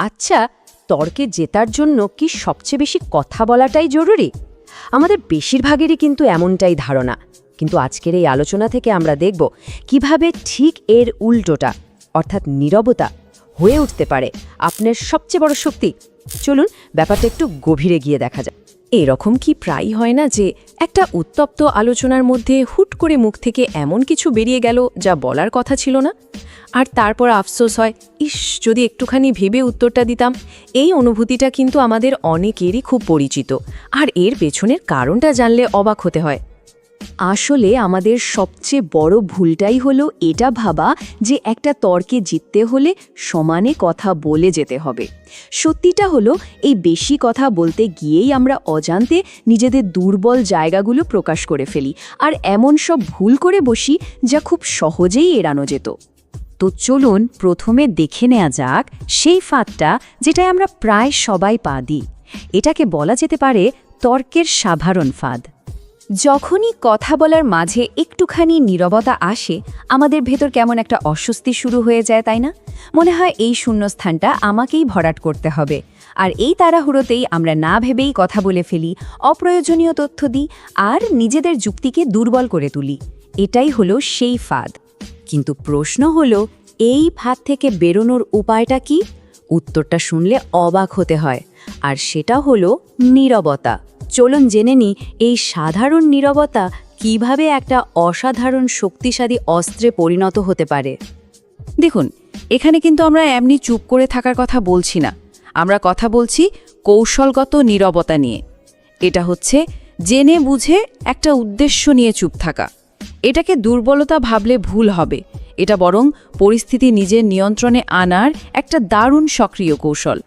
আচ্ছা তর্কে জেতার জন্য কি সবচেয়ে বেশি কথা বলাটাই জরুরি? আমাদের বেশিরভাগেরই কিন্তু এমনটাই ধারণা। কিন্তু আজকের এই আলোচনা থেকে আমরা দেখব কীভাবে ঠিক এর উল্টোটা, অর্থাৎ নীরবতা, হয়ে উঠতে পারে আপনার সবচেয়ে বড় শক্তি। চলুন, ব্যাপারটা একটু গভীরে গিয়ে দেখা যায় এরকম কি প্রায়ই হয় না যে একটা উত্তপ্ত আলোচনার মধ্যে হুট করে মুখ থেকে এমন কিছু বেরিয়ে গেল যা বলার কথা ছিল না? আর তারপর আফসোস হয়, ইস, যদি একটুখানি ভেবে উত্তরটা দিতাম। এই অনুভূতিটা কিন্তু আমাদের অনেকেরই খুব পরিচিত। আর এর পেছনের কারণটা জানলে অবাক হতে হয়। আসলে আমাদের সবচেয়ে বড় ভুলটাই হলো এটা ভাবা যে একটা তর্কে জিততে হলে সমানে কথা বলে যেতে হবে। সত্যিটা হলো, এই বেশি কথা বলতে গিয়েই আমরা অজান্তে নিজেদের দুর্বল জায়গাগুলো প্রকাশ করে ফেলি। আর এমন সব ভুল করে বসি যা খুব সহজেই এড়ানো যেত। তো চলুন প্রথমে দেখে নেওয়া যাক সেই ফাঁদটা যেটায় আমরা প্রায় সবাই পা দিই। এটাকে বলা যেতে পারে তর্কের সাধারণ ফাঁদ। যখনই কথা বলার মাঝে একটুখানি নীরবতা আসে, আমাদের ভেতর কেমন একটা অস্বস্তি শুরু হয়ে যায়, তাই না? মনে হয় এই শূন্যস্থানটা আমাকেই ভরাট করতে হবে। আর এই তাড়াহুড়োতেই আমরা না ভেবেই কথা বলে ফেলি, অপ্রয়োজনীয় তথ্য দিই আর নিজেদের যুক্তিকে দুর্বল করে তুলি। এটাই হলো সেই ফাঁদ। কিন্তু প্রশ্ন হলো, এই ফাঁদ থেকে বেরোনোর উপায়টা কি? উত্তরটা শুনলে অবাক হতে হয়। আর সেটা হলো নীরবতা। চলুন জেনে নি এই সাধারণ নীরবতা কীভাবে একটা অসাধারণ শক্তিশালী অস্ত্রে পরিণত হতে পারে? দেখুন, এখানে কিন্তু আমরা এমনি চুপ করে থাকার কথা বলছি না। আমরা কথা বলছি কৌশলগত নীরবতা নিয়ে। এটা হচ্ছে জেনে বুঝে একটা উদ্দেশ্য নিয়ে চুপ থাকা। এটাকে দুর্বলতা ভাবলে ভুল হবে। এটা বরং পরিস্থিতি নিজের নিয়ন্ত্রণে আনার একটা দারুণ সক্রিয় কৌশল।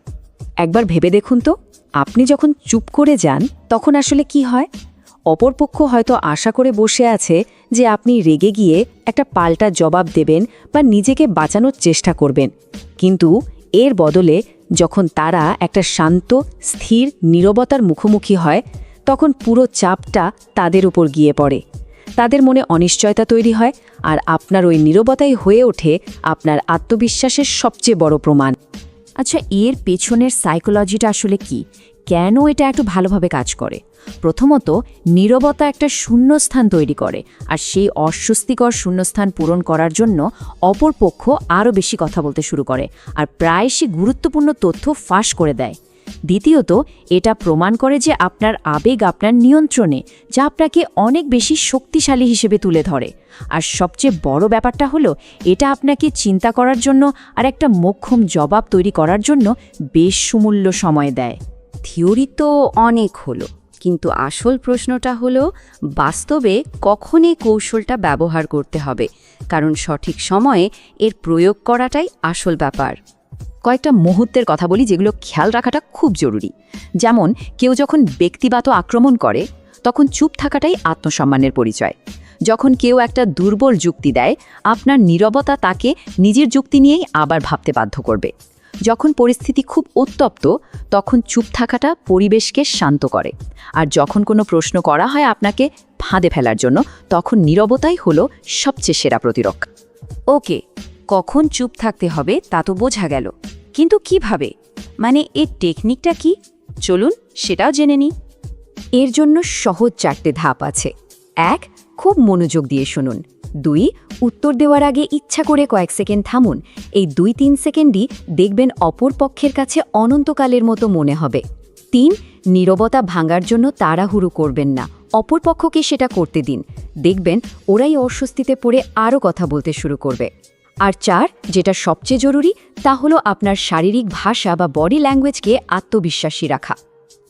একবার ভেবে দেখুন তো, আপনি যখন চুপ করে যান, তখন আসলে কি হয়? অপরপক্ষ হয়তো আশা করে বসে আছে যে আপনি রেগে গিয়ে একটা পাল্টা জবাব দেবেন বা নিজেকে বাঁচানোর চেষ্টা করবেন। কিন্তু এর বদলে যখন তারা একটা শান্ত, স্থির, নীরবতার মুখোমুখি হয়, তখন পুরো চাপটা তাদের উপর গিয়ে পড়ে। তাদের মনে অনিশ্চয়তা তৈরি হয় আর আপনার ওই নীরবতাই হয়ে ওঠে আপনার আত্মবিশ্বাসের সবচেয়ে বড় প্রমাণ। আচ্ছা এর পেছনের সাইকোলজিটা আসলে কি? কেন এটা একটু ভালোভাবে কাজ করে? প্রথমত, নীরবতা একটা শূন্যস্থান তৈরি করে আর সেই অস্বস্তিকর শূন্যস্থান পূরণ করার জন্য অপর পক্ষ আরও বেশি কথা বলতে শুরু করে আর প্রায়শই গুরুত্বপূর্ণ তথ্য ফাঁস করে দেয়। দ্বিতীয়ত, এটা প্রমাণ করে যে আপনার আবেগ আপনার নিয়ন্ত্রণে, যা আপনাকে অনেক বেশি শক্তিশালী হিসেবে তুলে ধরে। আর সবচেয়ে বড় ব্যাপারটা হলো, এটা আপনাকে চিন্তা করার জন্য আর একটা মোক্ষম জবাব তৈরি করার জন্য বেশ সুমূল্য সময় দেয়। থিওরি তো অনেক হলো, কিন্তু আসল প্রশ্নটা হলো, বাস্তবে কখন এই কৌশলটা ব্যবহার করতে হবে? কারণ সঠিক সময়ে এর প্রয়োগ করাটাই আসল ব্যাপার। কয়েকটা মুহূর্তের কথা বলি যেগুলো খেয়াল রাখাটা খুব জরুরি। যেমন, কেউ যখন ব্যক্তিগত আক্রমণ করে, তখন চুপ থাকাটাই আত্মসম্মানের পরিচয়। যখন কেউ একটা দুর্বল যুক্তি দেয়, আপনার নীরবতা তাকে নিজের যুক্তি নিয়েই আবার ভাবতে বাধ্য করবে। যখন পরিস্থিতি খুব উত্তপ্ত, তখন চুপ থাকাটা পরিবেশকে শান্ত করে। আর যখন কোনো প্রশ্ন করা হয় আপনাকে ফাঁদে ফেলার জন্য, তখন নীরবতাই হলো সবচেয়ে সেরা প্রতিরক্ষা। ওকে, কখন চুপ থাকতে হবে তা তো বোঝা গেল। কিন্তু কীভাবে? মানে এর টেকনিকটা কি? চলুন সেটাও জেনে নিই। এর জন্য সহজ চারটে ধাপ আছে। এক, খুব মনোযোগ দিয়ে শুনুন। দুই, উত্তর দেওয়ার আগে ইচ্ছা করে কয়েক সেকেন্ড থামুন। এই দুই তিন সেকেন্ডই দেখবেন অপর পক্ষের কাছে অনন্তকালের মতো মনে হবে। তিন, নীরবতা ভাঙার জন্য তাড়াহুড়ো করবেন না। অপর পক্ষকে সেটা করতে দিন। দেখবেন ওরাই অস্বস্তিতে পড়ে আরও কথা বলতে শুরু করবে। আর চার, যেটা সবচেয়ে জরুরি, তা হলো আপনার শারীরিক ভাষা বা বডি ল্যাঙ্গুয়েজকে আত্মবিশ্বাসী রাখা।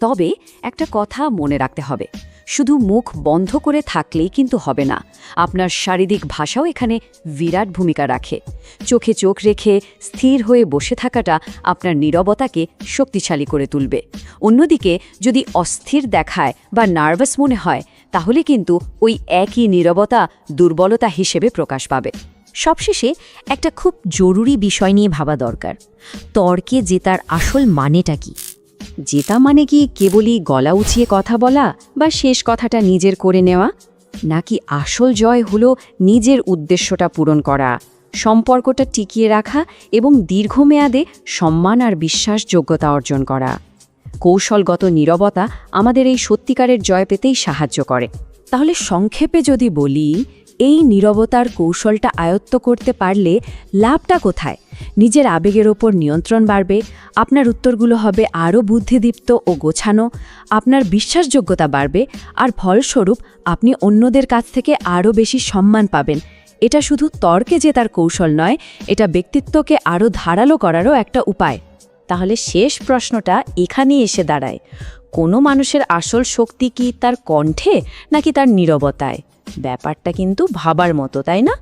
তবে একটা কথা মনে রাখতে হবে, শুধু মুখ বন্ধ করে থাকলেই কিন্তু হবে না। আপনার শারীরিক ভাষাও এখানে বিরাট ভূমিকা রাখে। চোখে চোখ রেখে স্থির হয়ে বসে থাকাটা আপনার নীরবতাকে শক্তিশালী করে তুলবে। অন্যদিকে, যদি অস্থির দেখায় বা নার্ভাস মনে হয়, তাহলে কিন্তু ওই একই নীরবতা দুর্বলতা হিসেবে প্রকাশ পাবে। সবশেষে একটা খুব জরুরি বিষয় নিয়ে ভাবা দরকার। তর্কে জেতার আসল মানেটা কি? জেতা মানে কি কেবলই গলা উঁচিয়ে কথা বলা বা শেষ কথাটা নিজের করে নেওয়া? নাকি আসল জয় হলো নিজের উদ্দেশ্যটা পূরণ করা, সম্পর্কটা টিকিয়ে রাখা এবং দীর্ঘমেয়াদে সম্মান আর বিশ্বাসযোগ্যতা অর্জন করা? কৌশলগত নীরবতা আমাদের এই সত্যিকারের জয় পেতেই সাহায্য করে। তাহলে সংক্ষেপে যদি বলি এই নীরবতার কৌশলটা আয়ত্ত করতে পারলে লাভটা কোথায়? নিজের আবেগের ওপর নিয়ন্ত্রণ বাড়বে, আপনার উত্তরগুলো হবে আরও বুদ্ধিদীপ্ত ও গোছানো, আপনার বিশ্বাসযোগ্যতা বাড়বে, আর ফলস্বরূপ আপনি অন্যদের কাছ থেকে আরও বেশি সম্মান পাবেন। এটা শুধু তর্কে জেতার কৌশল নয়, এটা ব্যক্তিত্বকে আরও ধারালো করারও একটা উপায়। তাহলে শেষ প্রশ্নটা এখানেই এসে দাঁড়ায়। কোনো মানুষের আসল শক্তি কি তার কণ্ঠে নাকি তার নীরবতায়? ব্যাপারটা কিন্তু ভাবার মতো তাই না?